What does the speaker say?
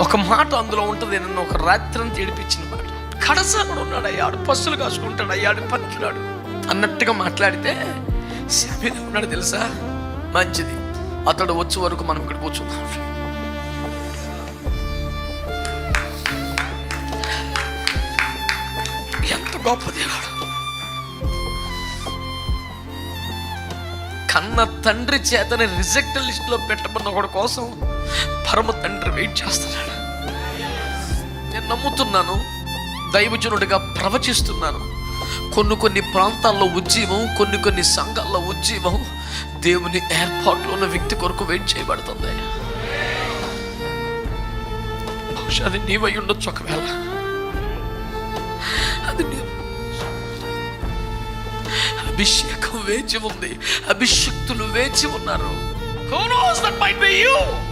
ఒక మాట అందులో ఉంటుంది నన్ను ఒక రాత్రి అంతా ఏడిపించిన మాట. కడసాడు ఉన్నాడు అయ్యాడు పస్సులు కాసుకుంటాడు అయ్యాడు పనికిరాడు అన్నట్టుగా మాట్లాడితే సమీర ఉన్నాడు తెలుసా? మంచిది. అతడు వచ్చే వరకు మనం ఇక్కడ కూర్చున్నాం ఎంత గొప్ప దేవుడు. కన్న తండ్రి చేతని రిజెక్ట్ లిస్ట్లో పెట్టబడిన ఒకటి కోసం పరమ తండ్రి వెయిట్ చేస్తున్నాడు. నమ్ముతున్నాను దైవజనుడిగా ప్రవచిస్తున్నాను. కొన్ని కొన్ని ప్రాంతాల్లో ఉద్యమం కొన్ని కొన్ని సంఘాల్లో ఉద్యమం దేవుని ఏర్పాట్లో ఉన్న వ్యక్తి కొరకు వెయిట్ చేయబడుతుంది. బహుశా అది నీవై ఉండొచ్చు ఒకవేళ. అది అభిషేకం వేచి ఉంది. అభిషక్తులు వేచి ఉన్నారు. Who knows that might be you?